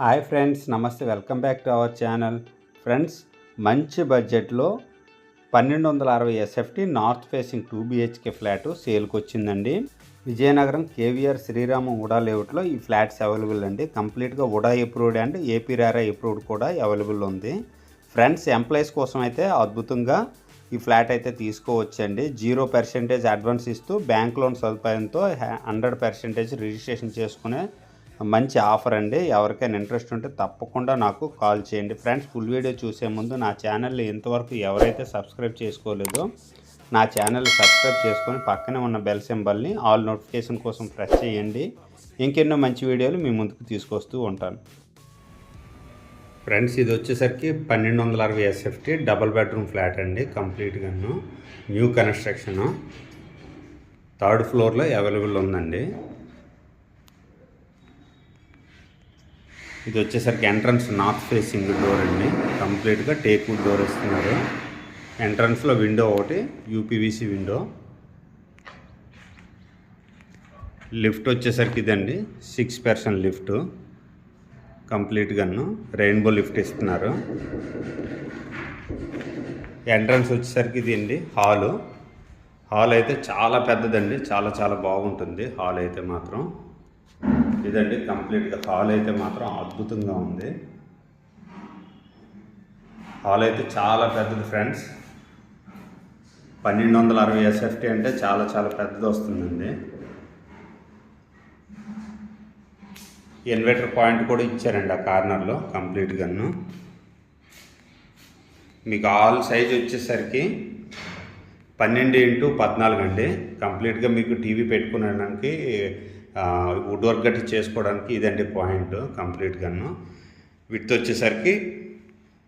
Hi friends నమస్తే. Welcome back to our channel. Friends మంచి బడ్జెట్లో పన్నెండు వందల అరవై SFT north facing two BHK flat సేల్కి వచ్చిందండి విజయనగరం కేవీఆర్ శ్రీరామ ఉడా లేఅవుట్లో ఈ ఫ్లాట్స్ అవైలబుల్ అండి. కంప్లీట్గా UDA approved and AP RERA approved కూడా అవైలబుల్ ఉంది. ఫ్రెండ్స్ ఎంప్లాయీస్ కోసం అయితే అద్భుతంగా ఈ ఫ్లాట్ అయితే తీసుకోవచ్చండి. జీరో పర్సెంటేజ్ అడ్వాన్స్ ఇస్తూ బ్యాంక్ లోన్ సదుపాయంతో హండ్రెడ్ పర్సెంటేజ్ రిజిస్ట్రేషన్ చేసుకునే మంచి ఆఫర్ అండి. ఎవరికైనా ఇంట్రెస్ట్ ఉంటే తప్పకుండా నాకు కాల్ చేయండి. ఫ్రెండ్స్ ఫుల్ వీడియో చూసే ముందు నా ఛానల్ని ఇంతవరకు ఎవరైతే సబ్స్క్రైబ్ చేసుకోలేదో నా ఛానల్ సబ్స్క్రైబ్ చేసుకొని పక్కనే ఉన్న బెల్ సింబల్ని ఆల్ నోటిఫికేషన్ కోసం ప్రెస్ చేయండి. ఇంకెన్నో మంచి వీడియోలు మీ ముందుకు తీసుకొస్తూ ఉంటాను. ఫ్రెండ్స్ ఇది వచ్చేసరికి పన్నెండు వందల అరవై ఎస్ఎఫ్టీ డబల్ బెడ్రూమ్ ఫ్లాట్ అండి. కంప్లీట్గాను న్యూ కన్స్ట్రక్షను. థర్డ్ ఫ్లోర్లో అవైలబుల్ ఉందండి. ఇది వచ్చేసరికి ఎంట్రన్స్ నార్త్ ఫేసింగ్ డోర్ అండి. కంప్లీట్గా టేక్వుడ్ డోర్ ఇస్తున్నారు ఎంట్రన్స్లో విండో ఒకటి యూపీవీసీ విండో. లిఫ్ట్ వచ్చేసరికి ఇదండి. Six person lift. కంప్లీట్గాను rainbow lift ఇస్తున్నారు ఎంట్రన్స్ వచ్చేసరికి ఇది అండి హాలు. హాల్ అయితే చాలా పెద్దదండి. చాలా చాలా బాగుంటుంది. హాల్ అయితే మాత్రం. ఇదండి కంప్లీట్గా హాల్ అయితే మాత్రం అద్భుతంగా ఉంది. హాల్ అయితే చాలా పెద్దది ఫ్రెండ్స్. పన్నెండు వందల అరవై ఎస్ఎఫ్టీ అంటే చాలా చాలా పెద్దది వస్తుందండి. ఇన్వర్టర్ పాయింట్ కూడా ఇచ్చారండి ఆ కార్నర్లో కంప్లీట్గాను మీకు ఆల్ సైజ్ వచ్చేసరికి పన్నెండు ఇంటూ పద్నాలుగు అండి. కంప్లీట్గా మీకు టీవీ పెట్టుకునేదానికి వుడ్ వర్క్ గట్టి చేసుకోవడానికి ఇదండి పాయింట్ కంప్లీట్గాను విత్ వచ్చేసరికి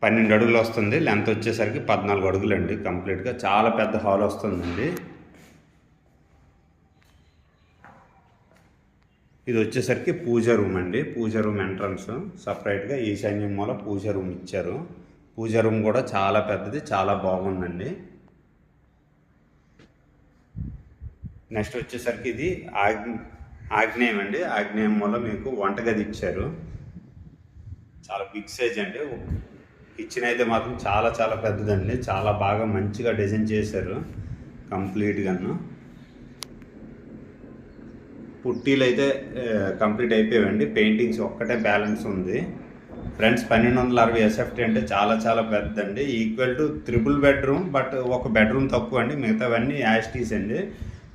పన్నెండు అడుగులు వస్తుంది లెంత్ వచ్చేసరికి పద్నాలుగు అడుగులు అండి కంప్లీట్గా. చాలా పెద్ద హాల్ వస్తుందండి. ఇది వచ్చేసరికి పూజ రూమ్ అండి. పూజ రూమ్ ఎంట్రన్స్ సపరేట్గా ఈశాన్యం మూల పూజ రూమ్ ఇచ్చారు. పూజ రూమ్ కూడా చాలా పెద్దది చాలా బాగుందండి. నెక్స్ట్ వచ్చేసరికి ఇది ఆగ్ ఆగ్నేయం అండి. ఆగ్నేయం వల్ల మీకు వంటగది ఇచ్చారు. చాలా బిగ్ సైజ్ అండి. కిచెన్ అయితే మాత్రం చాలా చాలా పెద్దదండి. చాలా బాగా మంచిగా డిజైన్ చేశారు. కంప్లీట్గాను పుట్టీలు అయితే కంప్లీట్ అయిపోయాయండి. పెయింటింగ్స్ ఒక్కటే బ్యాలెన్స్ ఉంది. ఫ్రెండ్స్ పన్నెండు వందల అరవై ఎస్ఎఫ్టీ అంటే చాలా చాలా పెద్దదండి. Equal to triple bedroom but ఒక బెడ్రూమ్ తక్కువ అండి. మిగతావన్నీ యాస్టీస్ అండి.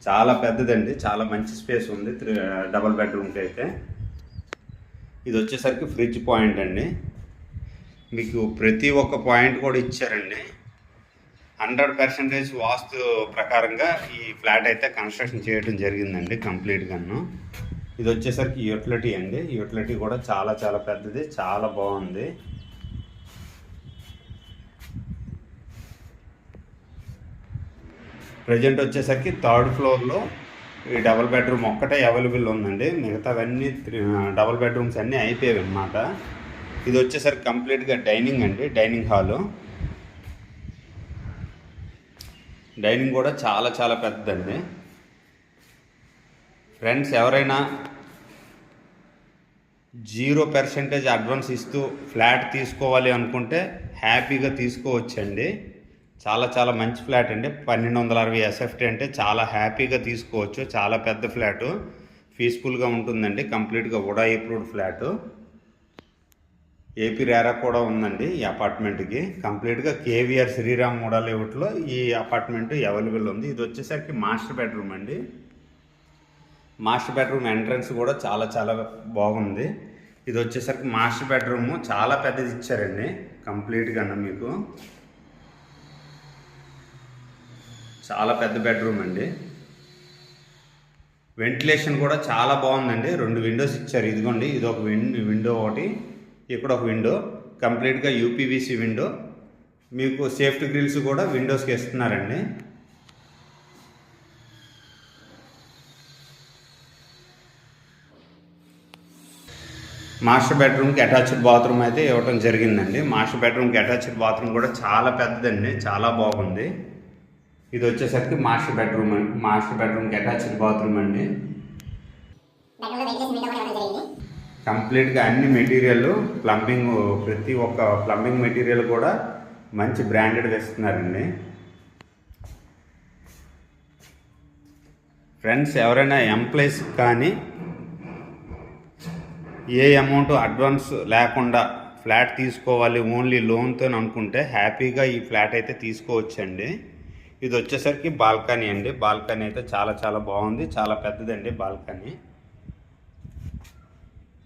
చాలా పెద్దదండి చాలా మంచి స్పేస్ ఉంది త్రీ డబల్ బెడ్రూమ్కి అయితే ఇది వచ్చేసరికి ఫ్రిడ్జ్ పాయింట్ అండి. మీకు ప్రతి ఒక్క పాయింట్ కూడా ఇచ్చారండి. హండ్రెడ్ పర్సెంటేజ్ వాస్తు ప్రకారంగా ఈ ఫ్లాట్ అయితే కన్స్ట్రక్షన్ చేయడం జరిగిందండి కంప్లీట్గాను ఇది వచ్చేసరికి యూటిలిటీ అండి. యూటిలిటీ కూడా చాలా చాలా పెద్దది చాలా బాగుంది. ప్రజెంట్ వచ్చేసరికి థర్డ్ ఫ్లోర్లో ఈ డబుల్ బెడ్రూమ్ ఒక్కటే అవైలబుల్ ఉందండి. మిగతావన్నీ డబుల్ బెడ్రూమ్స్ అన్నీ అయిపోయాయి అనమాట ఇది వచ్చేసరికి కంప్లీట్గా డైనింగ్ అండి డైనింగ్ హాలు. డైనింగ్ కూడా చాలా చాలా పెద్దదండి. ఫ్రెండ్స్ ఎవరైనా జీరో పర్సెంటేజ్ అడ్వాన్స్ ఇస్తూ ఫ్లాట్ తీసుకోవాలి అనుకుంటే హ్యాపీగా తీసుకోవచ్చండి. చాలా చాలా మంచి ఫ్లాట్ అండి. పన్నెండు వందల అరవై ఎస్ఎఫ్టీ అంటే చాలా హ్యాపీగా తీసుకోవచ్చు. చాలా పెద్ద ఫ్లాటు. పీస్ఫుల్గా ఉంటుందండి. కంప్లీట్గా UDA approved flat. AP RERA కూడా ఉందండి ఈ అపార్ట్మెంట్కి. కంప్లీట్గా కేవీఆర్ శ్రీరామ్ మూడా లేఅవుట్లో ఈ అపార్ట్మెంట్ అవైలబుల్ ఉంది. ఇది వచ్చేసరికి మాస్టర్ బెడ్రూమ్ అండి. మాస్టర్ బెడ్రూమ్ ఎంట్రన్స్ కూడా చాలా చాలా బాగుంది. ఇది వచ్చేసరికి మాస్టర్ బెడ్రూమ్ చాలా పెద్దది ఇచ్చారండి. కంప్లీట్గా మీకు? చాలా పెద్ద బెడ్రూమ్ అండి. వెంటిలేషన్ కూడా చాలా బాగుందండి. రెండు విండోస్ ఇచ్చారు. ఇదిగోండి ఇది ఒక విండో ఒకటి ఇక్కడ ఒక విండో కంప్లీట్గా యూపీవీసీ విండో. మీకు సేఫ్టీ గ్రిల్స్ కూడా విండోస్కి ఇస్తున్నారండి మాస్టర్ బెడ్రూమ్కి అటాచ్డ్ బాత్రూమ్ అయితే ఇవ్వటం జరిగిందండి. మాస్టర్ బెడ్రూమ్కి అటాచ్డ్ బాత్రూమ్ కూడా చాలా పెద్దదండి. చాలా బాగుంది. ఇది వచ్చేసరికి మాస్టర్ బెడ్రూమ్ అండి. మాస్టర్ బెడ్రూమ్కి అటాచ్డ్ బాత్రూమ్ అండి. కంప్లీట్గా అన్ని మెటీరియల్ ప్లంబింగ్ ప్రతి ఒక్క ప్లంబింగ్ మెటీరియల్ కూడా మంచి బ్రాండెడ్ వేస్తున్నారండి ఫ్రెండ్స్ ఎవరైనా ఎంప్లాయీస్ కానీ ఏ అమౌంట్ అడ్వాన్స్ లేకుండా ఫ్లాట్ తీసుకోవాలి ఓన్లీ లోన్తో అనుకుంటే హ్యాపీగా ఈ ఫ్లాట్ అయితే తీసుకోవచ్చండి. ఇది వచ్చేసరికి బాల్కనీ అండి. బాల్కనీ అయితే చాలా చాలా బాగుంది. చాలా పెద్దదండి బాల్కనీ.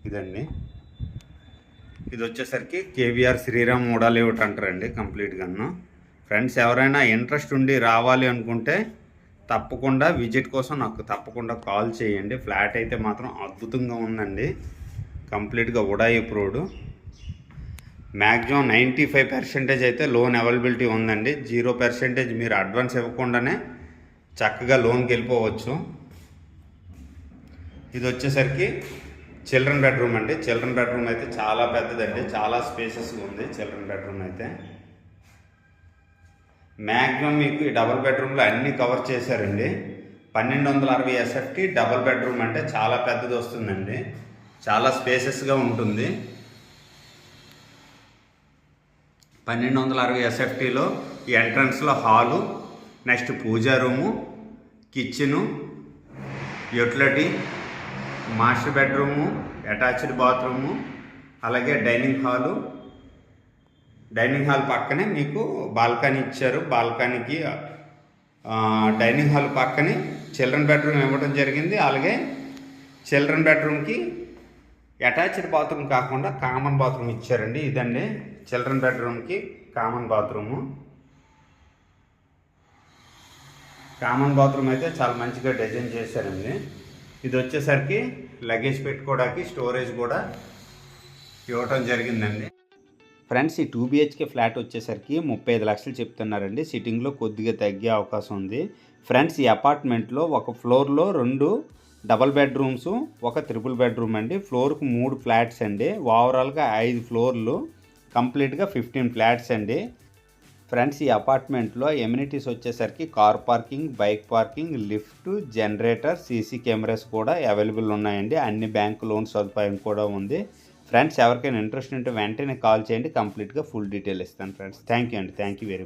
ఇదండి. ఇది వచ్చేసరికి కేవీఆర్ శ్రీరామ్ మూడాలేవుట్ అంటారండి కంప్లీట్గాను ఫ్రెండ్స్ ఎవరైనా ఇంట్రెస్ట్ ఉండి రావాలి అనుకుంటే తప్పకుండా విజిట్ కోసం నాకు తప్పకుండా కాల్ చేయండి. ఫ్లాట్ అయితే మాత్రం అద్భుతంగా ఉందండి. కంప్లీట్గా ఉడాయి approved maximum ninety five percentage అయితే లోన్ అవైలబిలిటీ ఉందండి. జీరో పర్సెంటేజ్ మీరు అడ్వాన్స్ ఇవ్వకుండానే చక్కగా లోన్కి వెళ్ళిపోవచ్చు. ఇది వచ్చేసరికి చిల్డ్రన్ బెడ్రూమ్ అండి. చిల్డ్రన్ బెడ్రూమ్ అయితే చాలా పెద్దదండి. చాలా స్పేసెస్గా ఉంది చిల్డ్రన్ బెడ్రూమ్ అయితే. మ్యాక్సిమం మీకు ఈ డబుల్ బెడ్రూమ్లో అన్నీ కవర్ చేశారండి. పన్నెండు వందల అరవై ఎస్ఎఫ్టీ డబుల్ బెడ్రూమ్ అంటే చాలా పెద్దది వస్తుందండి. చాలా స్పేసెస్గా ఉంటుంది. పన్నెండు వందల అరవై ఎస్ఎఫ్టీలో ఈ ఎంట్రన్స్లో hall next puja room kitchen utility master bedroom attached bathroom అలాగే డైనింగ్ హాలు. డైనింగ్ హాల్ పక్కనే మీకు బాల్కనీ ఇచ్చారు. బాల్కనీకి డైనింగ్ హాల్ పక్కనే చిల్డ్రన్ బెడ్రూమ్ ఇవ్వడం జరిగింది. అలాగే చిల్డ్రన్ బెడ్రూమ్కి అటాచ్డ్ బాత్రూమ్ కాకుండా కామన్ బాత్రూమ్ ఇచ్చారండి. ఇదండి. చిల్డ్రన్ బెడ్రూమ్కి కామన్ బాత్రూము. కామన్ బాత్రూమ్ అయితే చాలా మంచిగా డిజైన్ చేశారండి ఇది వచ్చేసరికి లగేజ్ పెట్టుకోవడానికి స్టోరేజ్ కూడా ఇవ్వటం జరిగిందండి. ఫ్రెండ్స్ ఈ టూ బిహెచ్కే ఫ్లాట్ వచ్చేసరికి ముప్పై ఐదు లక్షలు చెప్తున్నారండి. సిట్టింగ్లో కొద్దిగా తగ్గే అవకాశం ఉంది. ఫ్రెండ్స్ ఈ అపార్ట్మెంట్లో ఒక ఫ్లోర్లో రెండు డబల్ బెడ్రూమ్స్ ఒక త్రిపుల్ బెడ్రూమ్ అండి. ఫ్లోర్కు మూడు ఫ్లాట్స్ అండి. ఓవరాల్గా ఐదు ఫ్లోర్లు. కంప్లీట్గా ఫిఫ్టీన్ ఫ్లాట్స్ అండి. ఫ్రెండ్స్ ఈ అపార్ట్మెంట్లో ఎమ్యూనిటీస్ వచ్చేసరికి car parking bike parking lift generator CC cameras కూడా అవైలబుల్ ఉన్నాయండి. అన్ని బ్యాంక్ లోన్ సదుపాయం కూడా ఉంది. ఫ్రెండ్స్ ఎవరికైనా ఇంట్రెస్ట్ ఉంటే వెంటనే కాల్ చేయండి. కంప్లీట్గా ఫుల్ డీటెయిల్ ఇస్తాను ఫ్రెండ్స్. థ్యాంక్ యూ అండి. Thank you very much.